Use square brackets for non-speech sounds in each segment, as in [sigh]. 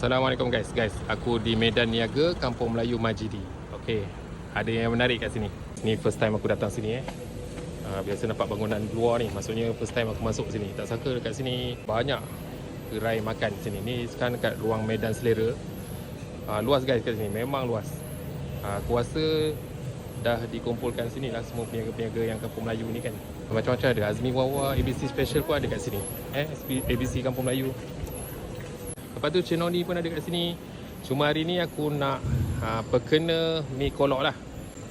Assalamualaikum guys. Guys, aku di Medan Niaga, Kampung Melayu Majidi. Okey. Ada yang menarik kat sini. Ni first time aku datang sini eh. Uh, biasa nampak bangunan luar ni. Maksudnya first time aku masuk sini. Tak sangka dekat sini banyak gerai makan sini. Ni sekarang dekat ruang Medan Selera. Uh, luas guys kat sini. Memang luas. Uh, aku rasa dah dikumpulkan sini lah semua peniaga-peniaga yang Kampung Melayu ni kan. Macam-macam ada. Azmi Wawa, ABC Special pun ada kat sini. Eh, ABC Kampung Melayu. Lepas tu cenoni pun ada kat sini. Cuma hari ni aku nak ha, perkena mi kolok lah.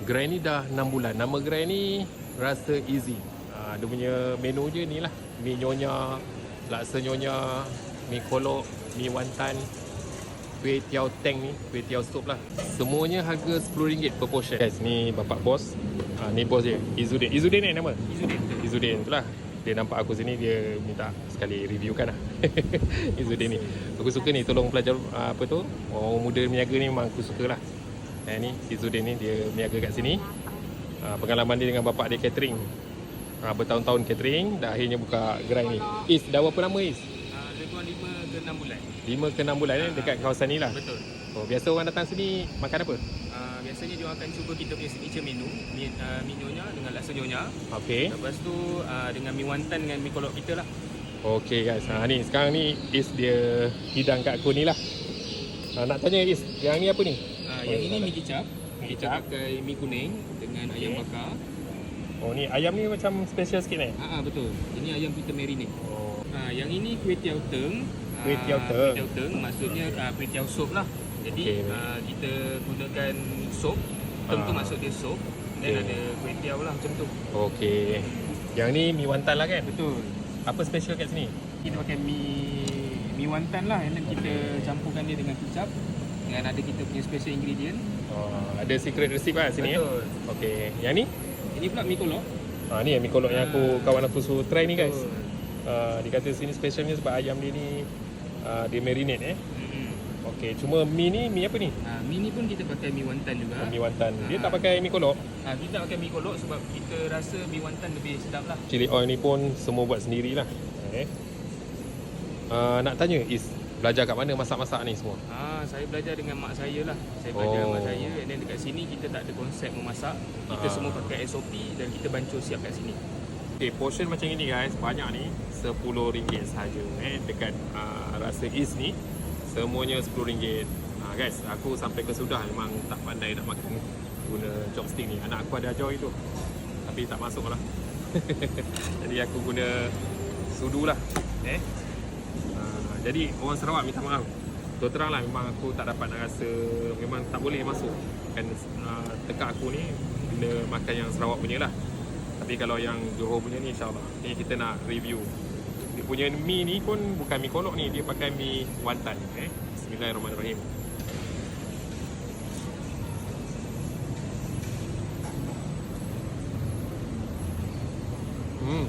Gerai ni dah 6 bulan. Nama gerai ni rasa easy. Ha, dia punya menu je ni lah. Mi nyonya, laksa nyonya, mi kolok, mi wantan, kuih tiaw teng ni, kuih tiaw sup lah. Semuanya harga RM10 per portion. Guys, ni bapak bos. Ha, ni bos dia, Izudin. Izudin ni nama? Izudin. Izudin tu lah dia nampak aku sini dia minta sekali reviewkan lah. [laughs] Izzuddin ni. Aku suka ni tolong pelajar ah, apa tu orang muda meniaga ni memang aku suka lah. Eh, ni Izzuddin ni dia meniaga kat sini. Ah, pengalaman dia dengan bapak dia catering. Ah, bertahun-tahun catering dah akhirnya buka gerai ni. Is dah berapa lama Is? Uh, lebih kurang 5 ke 6 bulan. 5 ke 6 bulan eh, dekat kawasan ni lah. Betul. Oh, biasa orang datang sini makan apa? Uh, Biasanya dia akan cuba kita punya signature menu. Mi, uh, mi nyonya dengan laksa nyonya. Ok Lepas tu uh, dengan mi wantan dengan mi kolok kita lah. Ok guys. Ha, ni sekarang ni Is dia hidang kat aku ni lah. Ah, nak tanya Is yang ni apa ni? uh, Oh, Yang ini salah. mi kicap. Kita pakai mi kuning dengan ayam Okey. bakar. Oh ni ayam ni macam special sikit ni. Ah uh, Betul. Ini ayam kita marinate Oh. uh, Yang ini kuih tiaw teng. Ah, Kuih tiaw teng. Kuih tiaw teng. Maksudnya kuih tiaw sup lah Jadi Okey. uh, kita gunakan sup Teng tu Ah. maksud dia sup Dan Okey. ada kuih tiaw lah macam tu Okey. Yang ni mi wantan lah kan? Betul Apa special kat sini? kita pakai mi mi wantan lah and then kita campurkan dia dengan kicap dengan ada kita punya special ingredient Oh, ada secret recipe lah sini eh. betul Okey. Yang ni? ini pula mi kolok Ha ni yang mi kolok yang aku kawan aku suruh try ni guys. Betul. Uh, dia kata sini specialnya sebab ayam dia ni uh, dia marinate eh. Okey, cuma mi ni mi apa ni? ha, mi ni pun kita pakai mi wantan juga Mi wantan. Dia Ah. tak pakai mi kolok. ha, kita tak pakai mi kolok sebab kita rasa mi wantan lebih sedap lah Chili oil ni pun semua buat sendirilah. Eh. Uh, nak tanya is belajar kat mana masak-masak ni semua? ha, saya belajar dengan mak saya lah saya belajar dengan mak Oh. saya and then dekat sini kita tak ada konsep memasak kita Ah. semua pakai SOP dan kita bancur siap kat sini Okay, portion macam ini guys, banyak ni RM10 sahaja eh dekat uh, rasa East ni semuanya RM10. Uh, guys, aku sampai ke sudah memang tak pandai nak makan guna chopstick ni. Anak aku ada ajar itu. Tapi tak masuk lah. [laughs] jadi aku guna sudu lah. Eh. Uh, jadi orang Sarawak minta maaf. Terus terang lah memang aku tak dapat nak rasa memang tak boleh masuk kan uh, tekak aku ni guna makan yang Sarawak punya lah. Tapi kalau yang Johor punya ni insyaAllah Ni kita nak review punya mi ni pun bukan mi kolok ni Dia pakai mi wantan eh? Bismillahirrahmanirrahim. Hmm.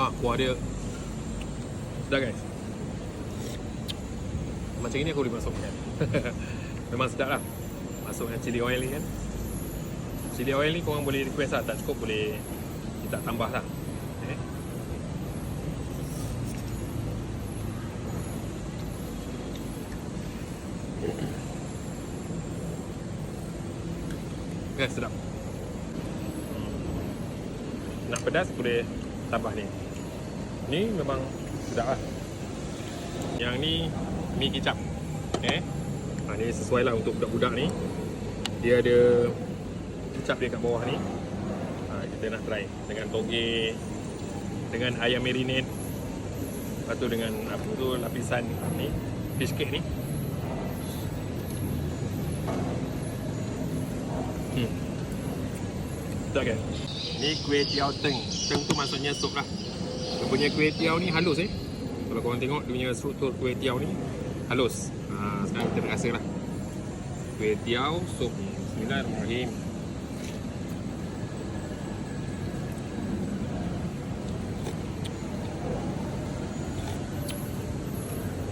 Ha, kuah dia. Sedap guys. Macam ini aku boleh masukkan. [laughs] Memang sedap lah. Masukkan chili oil ni kan Chili oil ni korang boleh request lah Tak cukup boleh Kita tambah lah. Eh? Kan sedap. Nak pedas boleh tambah ni. Ni memang sedap lah. Yang ni Mi kicap Eh? Ha, Ni sesuai lah untuk budak-budak ni. Dia ada Kicap dia kat bawah ni. Ha, Kita nak try Dengan toge Dengan ayam marinade Lepas tu dengan Apa tu lapisan ni Fish cake ni. Hmm. Sedap kan? Ni kuih tiaw teng. Teng tu maksudnya sup lah. Dia punya kuih tiaw ni halus eh? Kalau korang tengok Dia punya struktur kuih tiaw ni Halus. Ha, Sekarang kita rasa lah. Kuih tiaw sup. Ni Bismillahirrahmanirrahim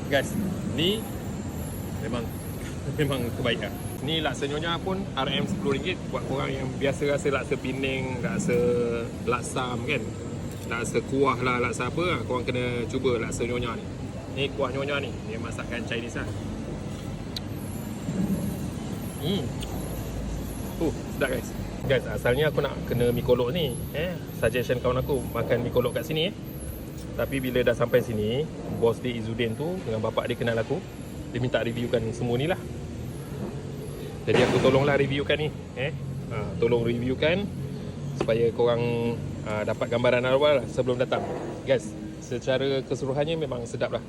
Guys Ni Memang [laughs] Memang kebaikan Ni laksa nyonya pun RM10 Buat korang yang biasa rasa laksa Penang Rasa Laksam kan laksa kuah lah, laksa apa lah. Korang kena cuba laksa nyonya ni. Ni kuah nyonya ni. Ni masakan Chinese lah. Hmm. Oh, sedap guys. Guys, asalnya aku nak kena mi kolok ni. Eh, suggestion kawan aku makan mi kolok kat sini eh. Tapi bila dah sampai sini, bos dia Izudin tu dengan bapak dia kenal aku. Dia minta reviewkan semua ni lah. Jadi aku tolonglah reviewkan ni. Eh, ha, tolong reviewkan supaya korang ha, dapat gambaran awal lah sebelum datang. Guys, secara keseluruhannya memang sedap lah.